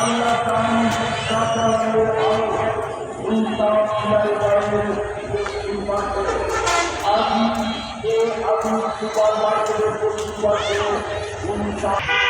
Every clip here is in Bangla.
আল্লাহ তাআলা সাতারে আলো উল্টা ফিলাই বাড়ে পাশে সুপার মার্কেটের পশ্চিম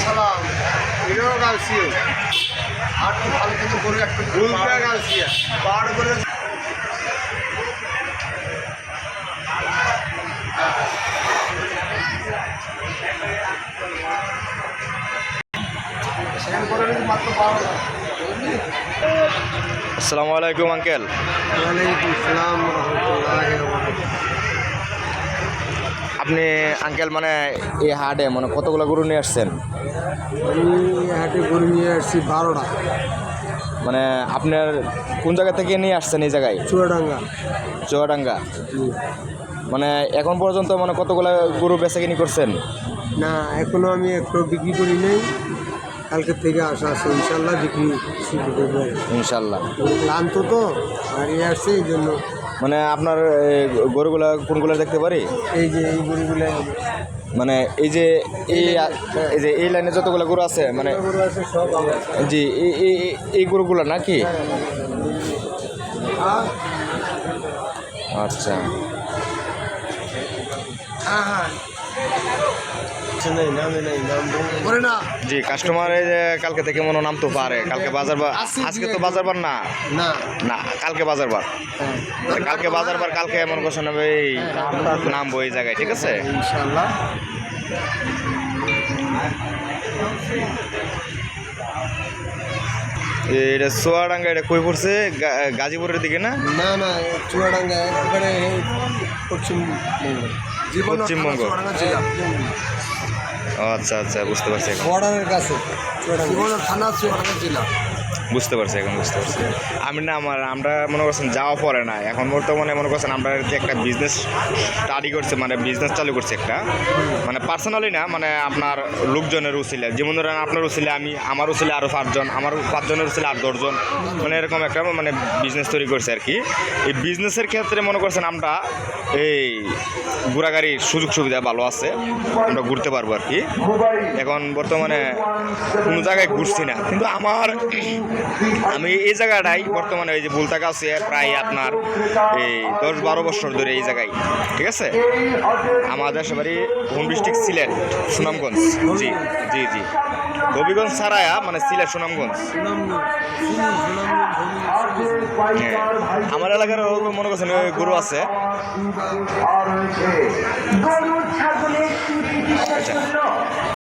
সালাম। এটাও আর ভালো কিন্তু গরু একটা ভুলটা গালছিয়া পাহাড় করে আসসালামু আলাইকুম আঙ্কেল। আপনি আঙ্কেল মানে এই হাটে মানে কতগুলো গরু নিয়ে আসছেন? আমি হাটে গরু নিয়ে আসছি বারোটা। মানে আপনার কোন জায়গা থেকে নিয়ে আসছেন এই জায়গায়? চুয়াডাঙ্গা। চুয়াডাঙ্গা। মানে এখন পর্যন্ত মানে কতগুলো গরু বেচা কিনি করছেন? না এখনও আমি একটু বিক্রি করি নাই। কালকে থেকে আসা আছে ইনশাল্লাহ বিক্রি শুরু করব। ইনশাল্লাহ। ক্লান্ত তো হারিয়ে আসছে এই জন্য। মানে আপনার গরুগুলা কোনগুলো দেখতে পারি? এই যে এই গরুগুলো মানে এই যে এই এই যে এই লাইনে যতগুলো গরু আছে মানে জি এই গরুগুলো নাকি? হ্যাঁ আচ্ছা। জি কাস্টমার কালকে থেকে মনে নামতে পারে। কালকে বাজার বার আজকে তো বাজার বার না? না। না কালকে বাজার বার। হ্যাঁ। কালকে বাজার বার কালকে এমন কথা নেবে এই নামবো এই জায়গায় ঠিক আছে? ইনশাল্লাহ এটা সোয়াডাঙ্গা এটা কই পড়ছে? গা- গাজীপুরের দিকে না? না না চুয়াডাঙ্গা পশ্চিমবঙ্গ পশ্চিমবঙ্গ। আচ্ছা আচ্ছা বুঝতে পারছি বর্ডারের কাছে। থানা জেলা। বুঝতে পারছি, এখন বুঝতে পারছি। আমি না, আমার, আমরা মনে করছেন যাওয়া পরে না এখন বর্তমানে মনে করছেন আমরা যে একটা বিজনেস স্টাডি করছে মানে বিজনেস চালু করছে একটা মানে পার্সোনালি না মানে আপনার লোকজনের উচিলে, যেমন ধরেন আপনার উচিলে আমি, আমার উচিলে আরও পাঁচজন, আমার পাঁচজনের উচিলে আট দশজন মানে এরকম একটা মানে বিজনেস তৈরি করছে আর কি এই বিজনেসের ক্ষেত্রে মনে করছেন আমরা এই ঘোরাগাড়ির সুযোগ সুবিধা ভালো আছে, আমরা ঘুরতে পারব আর কি এখন বর্তমানে কোনো জায়গায় ঘুরছি না, কিন্তু আমার আমি এই জায়গাটাই বর্তমানে ওই যে বলতা গাছে প্রায় আপনার এই দশ বারো বছর ধরে এই জায়গায় ঠিক আছে? আমাদের সবারই হোম ডিস্ট্রিক্ট সিলেট সুনামগঞ্জ। জি জি জি। হবিগঞ্জ ছাড়ায়া মানে সিলেট সুনামগঞ্জ। হ্যাঁ। আমার এলাকার মনে করছেন গরু আছে। আচ্ছা।